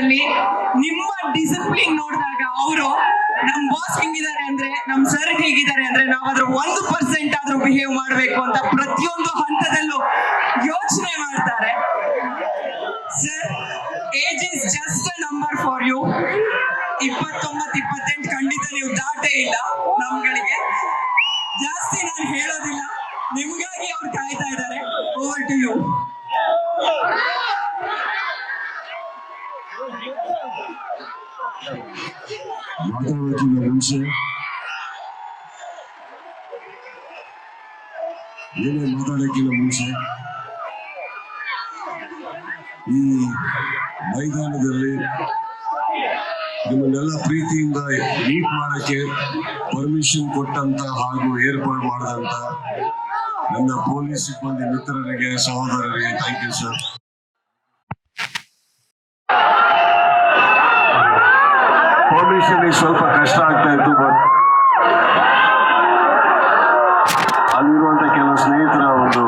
ಸಂದರ್ಭದಲ್ಲಿ ನಿಮ್ಮ ಡಿಸಿಪ್ಲಿನ್ ನೋಡಿದಾಗ ಅವರು ನಮ್ ಬಾಸ್ ಹೆಂಗಿದ್ದಾರೆ ಅಂದ್ರೆ ನಮ್ ಸರ್ ಹೇಗಿದ್ದಾರೆ ಅಂದ್ರೆ ನಾವಾದ್ರೂ ಒಂದು ಪರ್ಸೆಂಟ್ ಆದ್ರೂ ಬಿಹೇವ್ ಮಾಡ್ಬೇಕು ಅಂತ ಪ್ರತಿಯೊಂದು ಹಂತದಲ್ಲೂ ಯೋಚನೆ ಮಾಡ್ತಾರೆ. Sir age is just a number for you ಇಪ್ಪತ್ತೊಂಬತ್ತು, ಇಪ್ಪತ್ತೆಂಟು ಖಂಡಿತ ನೀವು ದಾಟೇ ಇಲ್ಲ ನಮ್ಗಳಿಗೆ. ಜಾಸ್ತಿ ನಾನು ಹೇಳೋದಿಲ್ಲ. ನಿಮ್ಗಾಗಿ ಅವ್ರು ಕಾಯ್ತಾ ಇದ್ದಾರೆ. ಓವರ್ ಟು ಯು ಮಾತಾಡೋದಕ್ಕಿಂತ ಮುಂಚೆ ಏನೇ ಮಾತಾಡೋಕ್ಕಿಲ್ಲ ಮುಂಚೆ ಈ ಮೈದಾನದಲ್ಲಿ ನಿಮ್ಮನ್ನೆಲ್ಲ ಪ್ರೀತಿಯಿಂದ ಮೀಟ್ ಮಾಡಕ್ಕೆ ಪರ್ಮಿಷನ್ ಕೊಟ್ಟಂತ ಹಾಗೂ ಏರ್ಪಾಡು ಮಾಡಿದಂತ ನನ್ನ ಪೊಲೀಸ್ ಸಿಬ್ಬಂದಿ ಮಿತ್ರರಿಗೆ, ಸಹೋದರರಿಗೆ ಥ್ಯಾಂಕ್ ಯು ಸರ್ ಸ್ನೇಹಿತರ ಒಂದು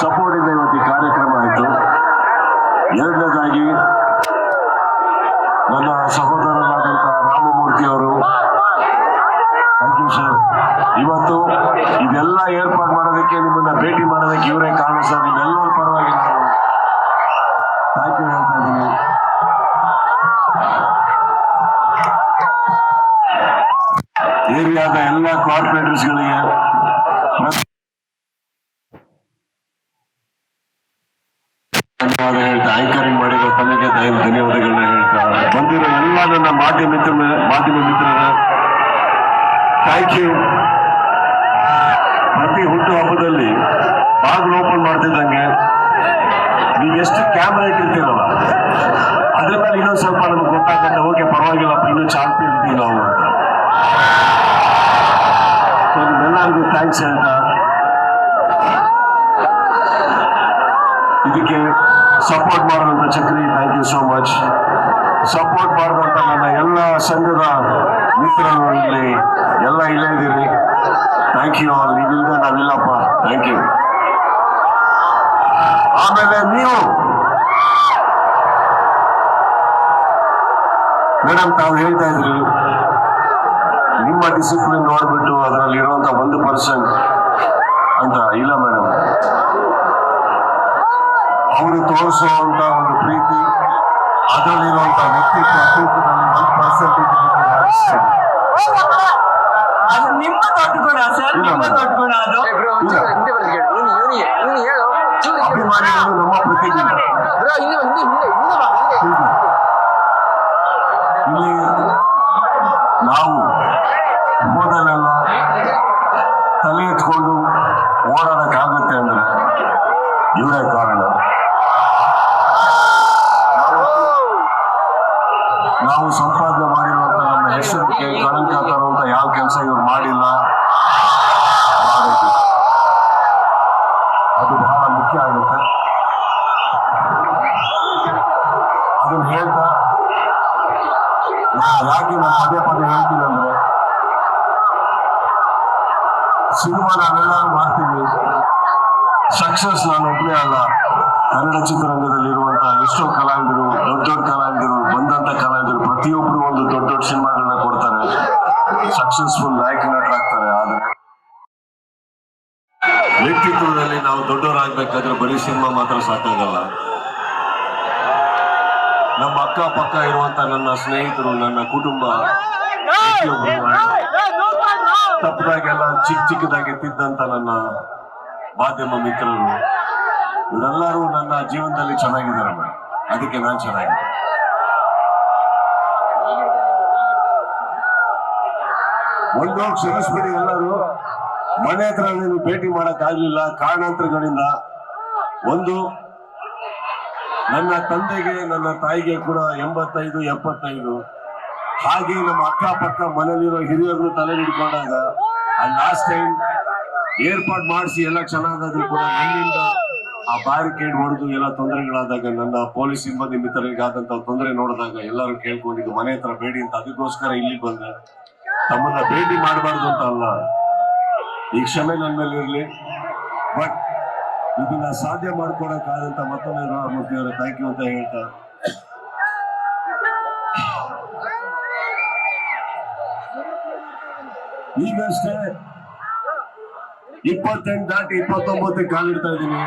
ಸಪೋರ್ಟ್ ಇಂದ ಇವತ್ತು ಈ ಕಾರ್ಯಕ್ರಮ ಆಯಿತು. ಎರಡನೇದಾಗಿ ನನ್ನ ಸಹೋದರರಾದಂಥ ರಾಮಮೂರ್ತಿ ಅವರು. ಥ್ಯಾಂಕ್ ಯು ಸರ್ ಇವತ್ತು ಇದೆಲ್ಲ ಏರ್ಪಾಡು ಮಾಡೋದಕ್ಕೆ, ನಿಮ್ಮನ್ನ ಭೇಟಿ ಮಾಡೋದಕ್ಕೆ ಇವರೇ ಕಾರಣ ಸರ್ ನಿಮ್ಮೆಲ್ಲರ ಪರವಾಗಿ ನಾನು ಥ್ಯಾಂಕ್ ಯು ಹೇಳ್ತಾ ಇದ್ದೀನಿ. ಏರಿಯಾದ ಎಲ್ಲ ಕಾರ್ಪೊರೇಟರ್ಸ್ಗಳಿಗೆ ಯು ಪ್ರತಿ ಹುಟ್ಟು ಹಬ್ಬದಲ್ಲಿ ಬಾಗಿಲು ಓಪನ್ ಮಾಡ್ತಿದ್ದಂಗೆ ನೀವು ಎಷ್ಟು ಕ್ಯಾಮ್ರಾ ಇಟ್ಟಿರ್ತೀರಲ್ಲ, ಅದ್ರ ಮೇಲೆ ಇನ್ನೊಂದು ಸ್ವಲ್ಪ ನಮ್ಗೆ ಗೊತ್ತಾಗುತ್ತೆ, ಓಕೆ ಪರವಾಗಿಲ್ಲಪ್ಪ ಇನ್ನೂ ಚಾಲ್ತಿ ಇರ್ತೀವಿ ನಾವು ಅಂತ ಥ್ಯಾಂಕ್ಸ್ ಹೇಳ್ತಾ, ಇದಕ್ಕೆ ಸಪೋರ್ಟ್ ಮಾಡಿದಂಥ Chakri thank you so much support ಮಾಡಿದಂಥ ನನ್ನ ಎಲ್ಲ ಸಂಘದ ಮಿತ್ರರು ಇಲ್ಲಿ. ಎಲ್ಲ ಇಲ್ಲೇ ಇದ್ದೀರಿ. ಥ್ಯಾಂಕ್ ಯು ಆಲ್ ನೀವಿಲ್ಲದೆ ನಾವಿಲ್ಲಪ್ಪ. ಥ್ಯಾಂಕ್ ಯು ಆಮೇಲೆ ನೀವು. ಮೇಡಮ್, ತಾವು ಹೇಳ್ತಾ ಇದ್ರಿ. ನಿಮ್ಮ ಡಿಸಿಪ್ಲಿನ್ ನೋಡ್ಬಿಟ್ಟು ಅದರಲ್ಲಿ ಇರುವಂತ ಒಂದು ಪರ್ಸೆಂಟ್ ಅಂತ. ಇಲ್ಲ ಮೇಡಮ್. ಅವರು ತೋರಿಸುವಂತ ಒಂದು ಪ್ರೀತಿ ಸಕ್ಸಸ್ ನಾನು ಒಬ್ಬನೇ ಅಲ್ಲ. ಕನ್ನಡ ಚಿತ್ರರಂಗದಲ್ಲಿ ಇರುವಂತಹ ಎಷ್ಟೋ ಕಲಾವಿದರು, ದೊಡ್ಡ ದೊಡ್ಡ ಕಲಾವಿದರು, ಬಂದಂತ ಕಲಾವಿದರು ಪ್ರತಿಯೊಬ್ಬರು ಒಂದು ದೊಡ್ಡ ದೊಡ್ಡ ಸಿನಿಮಾಗಳನ್ನ ಕೊಡ್ತಾರೆ. ಸಕ್ಸಸ್ಫುಲ್ ನಾಯಕ ನಟರಾಗ್ತಾರೆ. ಆದ್ರೆ ವ್ಯಕ್ತಿತ್ವದಲ್ಲಿ ನಾವು ದೊಡ್ಡವರಾಗ್ಬೇಕಾದ್ರೆ ಬರೀ ಸಿನಿಮಾ ಮಾತ್ರ ಸಾಕಾಗಲ್ಲ. ನಮ್ಮ ಅಕ್ಕ ಪಕ್ಕ ಇರುವಂತ ನನ್ನ ಸ್ನೇಹಿತರು, ನನ್ನ ಕುಟುಂಬ ತಪ್ಪದಾಗೆಲ್ಲ ಚಿಕ್ಕ ಚಿಕ್ಕದಾಗಿ ತಿದ್ದಂತ ನನ್ನ ಮಾಧ್ಯಮ ಮಿತ್ರರು, ಇವರೆಲ್ಲರೂ ನನ್ನ ಜೀವನದಲ್ಲಿ ಚೆನ್ನಾಗಿದ್ದಾರೆ ಮೇಡಮ್. ಅದಕ್ಕೆ ನಾನು ಚೆನ್ನಾಗಿದ್ದೆ ಒಂದು ಕ್ಷಮಿಸ್ಬಿಡಿ ಎಲ್ಲರೂ. ಮನೆ ಹತ್ರ ನೀವು ಭೇಟಿ ಮಾಡಕ್ ಆಗ್ಲಿಲ್ಲ ಕಾರಣಾಂತರಗಳಿಂದ ಒಂದು, ನನ್ನ ತಂದೆಗೆ, ನನ್ನ ತಾಯಿಗೆ ಕೂಡ ಎಂಬತ್ತೈದು, ಎಪ್ಪತ್ತೈದು. ಹಾಗೆ ನಮ್ಮ ಅಕ್ಕಪಕ್ಕ ಮನೇಲಿರೋ ಹಿರಿಯರನ್ನು ತಲೆ ಹಿಡ್ಕೊಂಡಾಗ ಲಾಸ್ಟ್ ಟೈಮ್ ಏರ್ಪಾಡ್ ಮಾಡಿಸಿ ಎಲ್ಲ ಚೆನ್ನಾಗಾದ್ರೂ ಕೂಡ ನನ್ನಿಂದ ಆ ಬ್ಯಾರಿಕೇಡ್ ಹೊಡೆದು ಎಲ್ಲ ತೊಂದರೆಗಳಾದಾಗ ನನ್ನ ಪೊಲೀಸ್ ಸಿಬ್ಬಂದಿ ಮಿತ್ರರಿಗೆ ಆದಂತ ತೊಂದರೆ ನೋಡಿದಾಗ ಎಲ್ಲರೂ ಕೇಳ್ಕೊಂಡಿದ್ದು, ಮನೆ ಹತ್ರ ಬೇಡಿ ಅಂತ. ಅದಕ್ಕೋಸ್ಕರ ಇಲ್ಲಿ ಬಂದೆ. ತಮ್ಮನ್ನ ಭೇಟಿ ಮಾಡಬಾರ್ದು ಅಂತ ಅಲ್ಲ. ಈ ಕ್ಷಮೆ ನನ್ನ ಮೇಲೆ ಇರಲಿ. ಬಟ್ ಇದನ್ನ ಸಾಧ್ಯ ಮಾಡ್ಕೊಡಕ್ಕಾದಂತ ಮತ್ತೊಮ್ಮೆ ರಾಮಮೂರ್ತಿ ಅವರ ಥ್ಯಾಂಕ್ ಯು ಅಂತ ಹೇಳ್ತಾ. ಈಗಷ್ಟೇ ಇಪ್ಪತ್ತೆಂಟು ದಾಟಿ ಇಪ್ಪತ್ತೊಂಬತ್ತಕ್ಕೆ ಕಾಲಿಡ್ತಾ ಇದ್ದೀನಿ.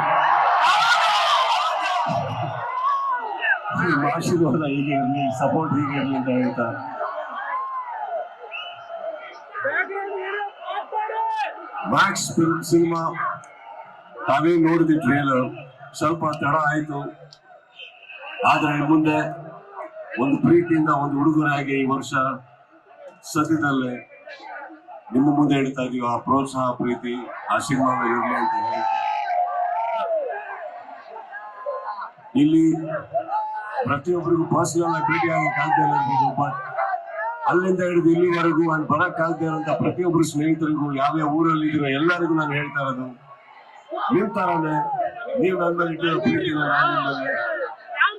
ಆಶೀರ್ವಾದ ಹೀಗೆ ಇರಲಿ ಸಪೋರ್ಟ್ ಹೀಗೆ ಇರಲಿ ಅಂತ ಹೇಳ್ತಾ. ಮ್ಯಾಕ್ಸ್ ಸಿನಿಮಾ ತಾವೇ ನೋಡಿದ್ವಿ ಟ್ರೇಲರ್ ಸ್ವಲ್ಪ ತಡ ಆಯಿತು. ಆದರೆ ಮುಂದೆ ಒಂದು ಪ್ರೀತಿಯಿಂದ ಒಂದು ಹುಡುಗರಾಗಿ ಈ ವರ್ಷ ಸದ್ಯದಲ್ಲೇ ನಿಮ್ಮ ಮುಂದೆ ಹೇಳ್ತಾ ಇದೀವಿ ಆ ಪ್ರೋತ್ಸಾಹ, ಪ್ರೀತಿ, ಆಶೀರ್ವಾದ ಇರಲಿ ಅಂತ ಹೇಳಿ. ಇಲ್ಲಿ ಪ್ರತಿಯೊಬ್ಬರಿಗೂ ಪರ್ಸನಲ್ ಆಗಿ ಭೇಟಿ ಆಗಕ್ಕೆ ಆಗದೆ ಇಲ್ಲ ಬಟ್ ಅಲ್ಲಿಂದ ಹಿಡಿದು ಇಲ್ಲಿವರೆಗೂ ಅಲ್ಲಿ ಬರಕ್ ಆಗದೆ ಇರೋಂಥ ಪ್ರತಿಯೊಬ್ಬರು ಸ್ನೇಹಿತರಿಗೂ ಯಾವ್ಯಾವ ಊರಲ್ಲಿ ಇದ್ರು ಎಲ್ಲರಿಗೂ ನಾನು ಹೇಳ್ತಾ ಇರೋದು, ನಿಮ್ ತರಾನೇ ನೀವು ನನ್ನ ಮೇಲೆ ಇಟ್ಟಿರೋ ನಾನು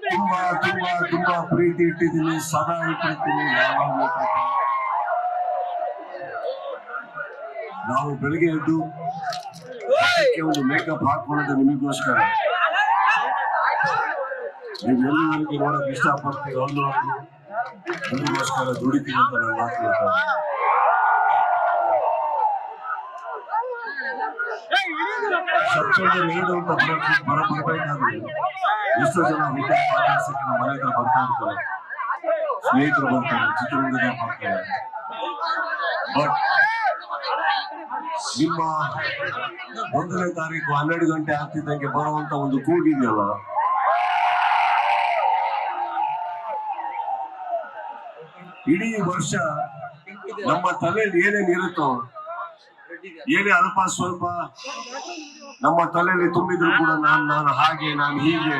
ತುಂಬಾ ತುಂಬಾ ತುಂಬಾ ಪ್ರೀತಿ ಇಟ್ಟಿದ್ದೀನಿ, ಸದಾ ಇಟ್ಟಿರ್ತೀನಿ ಯಾವಾಗಲೂ ನಾವು ಬೆಳಿಗ್ಗೆ ಎದ್ದು ಮುಖಕ್ಕೆ ಒಂದು ಮೇಕಪ್ ಹಾಕೊಳ್ಳೋದು ನಿಮಗೋಸ್ಕರ ನೀವು ಎಲ್ಲಿವರೆಗೆ ನೋಡಕ್ ಇಷ್ಟಪಡ್ತೀರೋ ಅಲ್ಲಿವರೆಗೂ ನಿಮಗೋಸ್ಕರ ದುಡಿತೀನಿ ಅಂತ ನಾನು ಮಾತು ಹೇಳ್ತೇನೆ ಸೆಪ್ಟೆಂಬರ್ ಎರಡು ಅಂತ ಬರೋಕೆ ಬರ ಬರ್ಬೇಕಾದ್ರೆ ಎಷ್ಟೋ ಜನ ಹುಡುಗ ಮಾತಾಡ್ಸಕ್ಕೆ ನಮ್ಮ ಮನೆ ಹತ್ರ ಬರ್ತಾ ಇರ್ತಾರೆ ಸ್ನೇಹಿತರು ಬರ್ತಾರೆ ಚಿತ್ರರಂಗದ ಬರ್ತಾರೆ ಬಟ್ ನಿಮ್ಮ ಒಂದನೇ ತಾರೀಕು ಹನ್ನೆರಡು ಗಂಟೆ ಆಗ್ತಿದ್ದಂಗೆ ಬರುವಂತ ಒಂದು ಕೂಗಿದೆಯಲ್ಲ ಇಡೀ ವರ್ಷ ನಮ್ಮ ತಲೆಯಲ್ಲಿ ಏನೇನ್ ಇರುತ್ತೋ, ಏನೇ ಅಲ್ಪ ಸ್ವಲ್ಪ ನಮ್ಮ ತಲೆಯಲ್ಲಿ ತುಂಬಿದ್ರು ಕೂಡ ನಾನು ನಾನು ಹಾಗೆ, ನಾನು ಹೀಗೆ,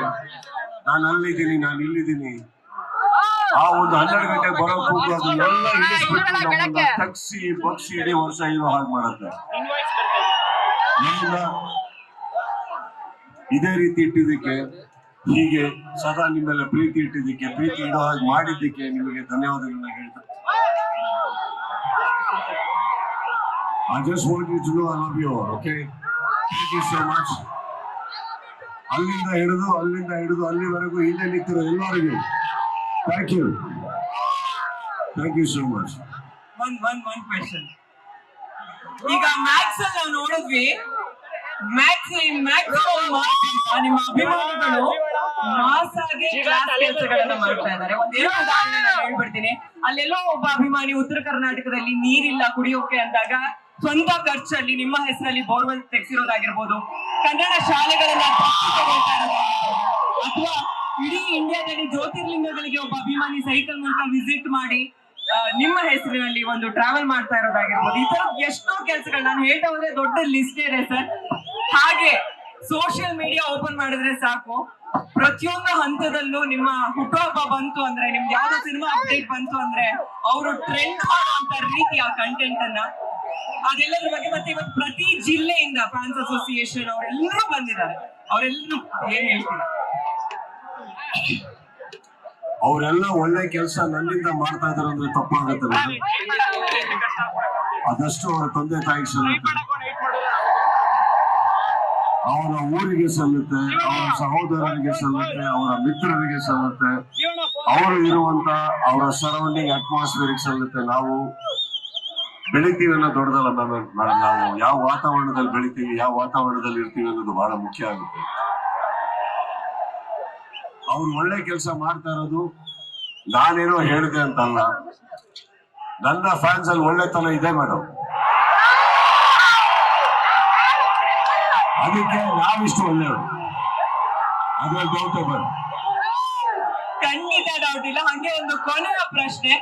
ನಾನು ಅಲ್ಲಿದ್ದೀನಿ, ನಾನು ಇಲ್ಲಿದ್ದೀನಿ. ಆ ಒಂದು ಹನ್ನೆರಡು ಗಂಟೆಗೆ ಬರೋ ಕೂಗು ಅದು ಎಲ್ಲ ಇಳಿಸ್ಬಿಟ್ಟು ತಗ್ಸಿ ಬಗ್ಸಿ ಇಡೀ ವರ್ಷ ಇರೋ ಹಾಗೆ ಮಾಡುತ್ತೆ ಇದೇ ರೀತಿ ಇಟ್ಟಿದ್ದಕ್ಕೆ ಹೀಗೆ ಸದಾ ನಿಮ್ಮೆಲ್ಲ ಪ್ರೀತಿ ಇಟ್ಟಿದ್ದಕ್ಕೆ ಪ್ರೀತಿ ಇಡೋ ಹಾಗೆ ಮಾಡಿದ್ದಕ್ಕೆ ನಿಮಗೆ ಧನ್ಯವಾದಗಳನ್ನ ಹೇಳ್ತಾರೆ I just want you to know I love you all, okay? Thank you so much. ಅಲ್ಲಿಂದ ಹಿಡಿದು ಅಲ್ಲಿಂದ ಹಿಡಿದು ಅಲ್ಲಿವರೆಗೂ ಹಿಂದೆ ನಿಂತಿರೋ ಎಲ್ಲರಿಗೂ thank you thank you so much one one one question ಈಗ ಮ್ಯಾಕ್ಸ್ ಅಲ್ಲಿ ನಾವು ನೋಡಿದ್ವಿ. ಮ್ಯಾಕ್ಸ್ ಮ್ಯಾಕ್ಸ್ ನಿಮ್ಮ ಅಭಿಮಾನಿಗಳು ಮಾಸ್ ಆಗಿ ಕ್ಲಾಸ್ ಕೆಲಸಗಳನ್ನ ಮಾಡ್ತಾ ಇದ್ದಾರೆ. ಒಂದೇನೋ ಉದಾಹರಣೆ ನಾನು ಹೇಳ್ಬಿಡ್ತೀನಿ. ಅಲ್ಲೆಲ್ಲೋ ಒಬ್ಬ ಅಭಿಮಾನಿ ಉತ್ತರ ಕರ್ನಾಟಕದಲ್ಲಿ ನೀರಿಲ್ಲ ಕುಡಿಯೋಕೆ ಅಂದಾಗ ಸ್ವಂತ ಖರ್ಚಲ್ಲಿ ನಿಮ್ಮ ಹೆಸರಲ್ಲಿ ಬೋರ್ವೆಲ್ ತೆಗೆಸಿರೋದಾಗಿರ್ಬೋದು. ಕನ್ನಡ ಶಾಲೆಗಳನ್ನ. ಅಥವಾ ಇಡೀ ಇಂಡಿಯಾದಲ್ಲಿ ಜ್ಯೋತಿರ್ಲಿಂಗಗಳಿಗೆ ಒಬ್ಬ ಅಭಿಮಾನಿ ಸೈಕಲ್ ಮೂಲಕ ವಿಸಿಟ್ ಮಾಡಿ ನಿಮ್ಮ ಹೆಸರಿನಲ್ಲಿ ಒಂದು ಟ್ರಾವೆಲ್ ಮಾಡ್ತಾ ಇರೋದಾಗಿರ್ಬೋದು. ಈ ತರ ಎಷ್ಟೋ ಕೆಲಸಗಳು ನಾನು ಹೇಳ್ತಾ ಹೋದ್ರೆ ದೊಡ್ಡ ಲಿಸ್ಟ್ ಇದೆ ಸರ್. ಹಾಗೆ ಸೋಷಿಯಲ್ ಮೀಡಿಯಾ ಓಪನ್ ಮಾಡಿದ್ರೆ ಸಾಕು. ಪ್ರತಿಯೊಂದು ಹಂತದಲ್ಲೂ ನಿಮ್ಮ ಹುಟ್ಟುಹಬ್ಬ ಬಂತು ಅಂದ್ರೆ ನಿಮ್ಗೆ ಯಾವ್ದೋ ಸಿನಿಮಾ ಅಪ್ಡೇಟ್ ಬಂತು ಅಂದ್ರೆ, ಅವರು ಟ್ರೆಂಡ್ ಮಾಡುವಂತ ರೀತಿ ಆ ಕಂಟೆಂಟ್ ಅನ್ನ. ಅದೆಲ್ಲರ ಬಗ್ಗೆ ಮತ್ತೆ ಇವತ್ತು ಪ್ರತಿ ಜಿಲ್ಲೆಯಿಂದ ಫ್ಯಾನ್ಸ್ ಅಸೋಸಿಯೇಷನ್ ಅವರೆಲ್ಲರೂ ಬಂದಿದ್ದಾರೆ. ಅವರೆಲ್ಲರೂ ಏನ್ ಹೇಳ್ತೀರಾ? ಅವರೆಲ್ಲ ಒಳ್ಳೆ ಕೆಲಸ ನನ್ನಿಂದ ಮಾಡ್ತಾ ಇದಾರೆ ಅಂದ್ರೆ ತಪ್ಪಾಗುತ್ತೆ ಅದಷ್ಟು ಅವರ ತಂದೆ ತಾಯಿಗೆ ಸಲ್ಲುತ್ತೆ ಅವರ ಊರಿಗೆ ಸಲ್ಲುತ್ತೆ ಅವರ ಸಹೋದರರಿಗೆ ಸಲ್ಲುತ್ತೆ ಅವರ ಮಿತ್ರರಿಗೆ ಸಲ್ಲುತ್ತೆ ಅವರು ಇರುವಂತ ಅವರ ಸರೌಂಡಿಂಗ್ ಅಟ್ಮಾಸ್ಫಿಯರ್ ಸಲ್ಲುತ್ತೆ ನಾವು ಬೆಳಿತೀವಿ ಅನ್ನೋ ದೊಡ್ಡದಲ್ಲ ನಾವು ಯಾವ ವಾತಾವರಣದಲ್ಲಿ ಬೆಳಿತೀವಿ, ಯಾವ ವಾತಾವರಣದಲ್ಲಿ ಇರ್ತೀವಿ ಅನ್ನೋದು ಬಹಳ ಮುಖ್ಯ ಆಗುತ್ತೆ. ಅವ್ರು ಒಳ್ಳೆ ಕೆಲಸ ಮಾಡ್ತಾ ಇರೋದು ನಾನೇನೋ ಹೇಳಿದೆ ಅಂತಲ್ಲ. ನನ್ನ ಫ್ಯಾನ್ಸ್ ಅಲ್ಲಿ ಒಳ್ಳೆತನ ಇದೆ ಮೇಡಮ್ ಅದಕ್ಕೆ ನಾವಿಷ್ಟು ಒಳ್ಳೆಯವರು. ಅದ್ರಲ್ಲಿ ಡೌಟೇಬಲ್ ಖಂಡಿತ ಡೌಟ್ ಇಲ್ಲ. ಹಂಗೆ ಒಂದು ಕೊನೆಯ ಪ್ರಶ್ನೆ.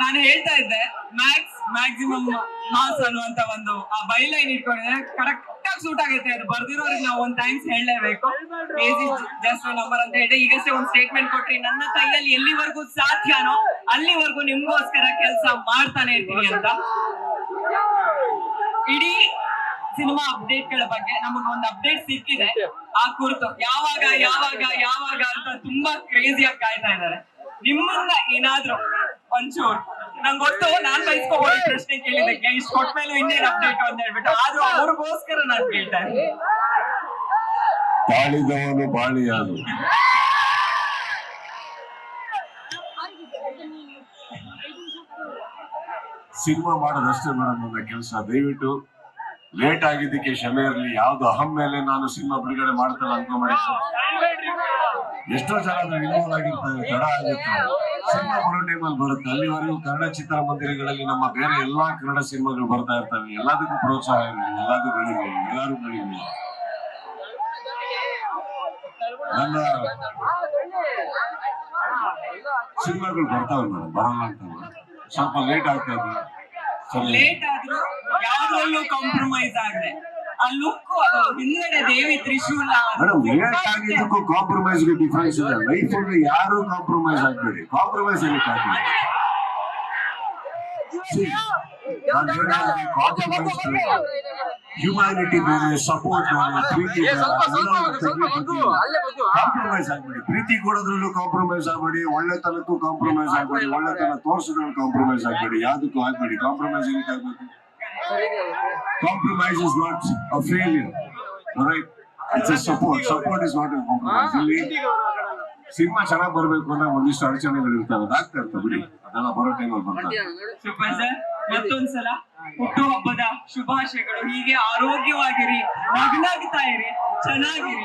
ನಾನು ಹೇಳ್ತಾ ಇದ್ದೆ ಮ್ಯಾಕ್ಸ್ ಮ್ಯಾಕ್ಸಿಮಮ್ ಮಾಸ್ ಅನ್ನುವಂತ ಒಂದು ಆ ಬೈಲೈನ್ ಇಟ್ಕೊಂಡಿದ್ರೆ ಕರೆಕ್ಟ್ ಸೂಟ್ ಆಗುತ್ತೆ. ಅದು ಬರ್ದಿರೋರಿಗೆ ನಾವು ಒಂದ್ ಟೈಮ್ಸ್ ಹೇಳಲೇಬೇಕು. ಜಸ್ಟ್ ನಂಬರ್ ಅಂತ ಹೇಳಿ ಈಗಷ್ಟೇ ಒಂದು ಸ್ಟೇಟ್ಮೆಂಟ್ ಕೊಟ್ರಿ. ನನ್ನ ಕೈಯಲ್ಲಿ ಎಲ್ಲಿವರೆಗೂ ಸಾಧ್ಯನೋ ಅಲ್ಲಿವರೆಗೂ ನಿಮ್ಗೋಸ್ಕರ ಕೆಲಸ ಮಾಡ್ತಾನೆ ಇರ್ತೀನಿ ಅಂತ. ಇಡೀ ಸಿನಿಮಾ ಅಪ್ಡೇಟ್ಗಳ ಬಗ್ಗೆ ನಮಗೊಂದು ಅಪ್ಡೇಟ್ ಸಿಕ್ಕಿದೆ. ಆ ಕುರಿತು ಯಾವಾಗ ಯಾವಾಗ ಯಾವಾಗ ಅಂತ ತುಂಬಾ ಕ್ರೇಜಿಯಾಗಿ ಕಾಯ್ತಾ ಇದ್ದಾರೆ. ನಿಮ್ಮನ್ನ ಏನಾದ್ರೂ ಒಂಚೂರು ನಂಗೆ ಗೊತ್ತು, ನಾನ್ ಬೈಸ್ಕೋಬಹುದು ಪ್ರಶ್ನೆ ಕೇಳಿದಕ್ಕೆ ಇಷ್ಟು ಕೊಟ್ಮೇಲೆ ಇನ್ನೇನ್ ಅಪ್ಡೇಟ್ ಅಂತ ಹೇಳ್ಬಿಟ್ಟು, ಆದ್ರೂ ಅವ್ರಿಗೋಸ್ಕರ ನಾನು ಕೇಳ್ತಾ ಬಾಳಿದವನು ಬಾಳಿಯಾನು ಸಿನಿಮಾ ಮಾಡೋದಷ್ಟೇ ಮೇಡಮ್ ನನ್ನ ಕೆಲಸ. ದಯವಿಟ್ಟು ಲೇಟ್ ಆಗಿದ್ದಕ್ಕೆ ಕ್ಷಮೆ ಇರಲಿ. ಯಾವ್ದು ಅಹಂ ಮೇಲೆ ನಾನು ಸಿನಿಮಾ ಬಿಡುಗಡೆ ಮಾಡ್ತಲ್ಲ ಅನ್ಕೊಂಡ್. ಎಷ್ಟೋ ಜನ ಇನ್ವಾಲ್ವ್ ಆಗಿರ್ತಾರೆ. ತಡ ಆಗುತ್ತೆ. ಸಿನಿಮಾ ಬರೋ ಟೈಮಲ್ಲಿ ಬರುತ್ತೆ. ಅಲ್ಲಿವರೆಗೂ ಕನ್ನಡ ಚಿತ್ರಮಂದಿರಗಳಲ್ಲಿ ನಮ್ಮ ಬೇರೆ ಎಲ್ಲಾ ಕನ್ನಡ ಸಿನಿಮಾಗಳು ಬರ್ತಾ ಇರ್ತವೆ. ಎಲ್ಲದಕ್ಕೂ ಪ್ರೋತ್ಸಾಹ ಇರಲಿ, ಎಲ್ಲದಕ್ಕೂ ಬೆಳಿಲಿ ಎಲ್ಲರೂ ಬೆಳಿಲಿ ನನ್ನ ಸಿನಿಮಾಗಳು ಬರ್ತಾವೆ ಮೇಡಮ್ ಬರಲ್ಲ ಅಂತ ಸ್ವಲ್ಪ ಲೇಟ್ ಆಗ್ತಾ ಇದೆ. ಲೇಟ್ ಆದ್ರೂ ಯಾವ್ದ್ರಲ್ಲೂ ಕಾಂಪ್ರಮೈಸ್ ಆಗದೆ. ಆ ಲುಕ್ ಅದು ಹಿಂದ್ಗಡೆ ದೇವಿ ತ್ರಿಶೂಲ. ಮೇಡಮ್ ಲೇಟ್ ಆಗಿದ್ದಕ್ಕೂ ಕಾಂಪ್ರಮೈಸ್ ಡಿಫರೆನ್ಸ್ ಇದೆ ಲೈಫ್ ಅಲ್ಲಿ ಯಾರು ಕಾಂಪ್ರಮೈಸ್ ಆಗ್ಬೇಡಿ. ಕಾಂಪ್ರಮೈಸ್ ಅಲ್ಲಿ ಹ್ಯುಮ್ಯಾನಿಟಿ ಮೇಲೆ ಸಪೋರ್ಟ್ ಬೇರೆ ಪ್ರೀತಿ ಕಾಂಪ್ರಮೈಸ್ ಆಗ್ಬೇಡಿ. ಪ್ರೀತಿ ಕೊಡೋದ್ರಲ್ಲೂ ಕಾಂಪ್ರಮೈಸ್ ಆಗ್ಬೇಡಿ. ಒಳ್ಳೆತನಕ್ಕೂ ಕಾಂಪ್ರಮೈಸ್ ಆಗ್ಬೇಡಿ. ಒಳ್ಳೆತನ ತೋರ್ಸೋದ್ರಲ್ಲಿ ಕಾಂಪ್ರಮೈಸ್ ಆಗ್ಬೇಡಿ. ಯಾವ್ದಕ್ಕೂ ಆಗ್ಬೇಡಿ. ಕಾಂಪ್ರಮೈಸ್ ಏನಕ್ಕೆ ಆಗ್ಬೇಕು compromise is not a failure right? It's a support Support is not a ಇಲ್ಲಿ ಸಿನಿಮಾ ಚೆನ್ನಾಗಿ ಬರಬೇಕು ಅಂದ್ರೆ ಒಂದಿಷ್ಟು ಅಡಚಣೆಗಳು ಇರ್ತವೆ. ಅದಾಗ್ತಾ ಇರ್ತವೆ ಬಿಡಿ. ಅದೆಲ್ಲ ಬರೋ ಟೈಮಲ್ಲಿ ಬರ್ತಾರೆ ಸೂಪರ್ ಸರ್ ಮತ್ತೊಂದ್ಸಲ ಹುಟ್ಟುಹಬ್ಬದ ಶುಭಾಶಯಗಳು. ಹೀಗೆ ಆರೋಗ್ಯವಾಗಿರಿ ನಗ್ನಾಗ್ತಾ ಇರಿ ಚೆನ್ನಾಗಿರಿ.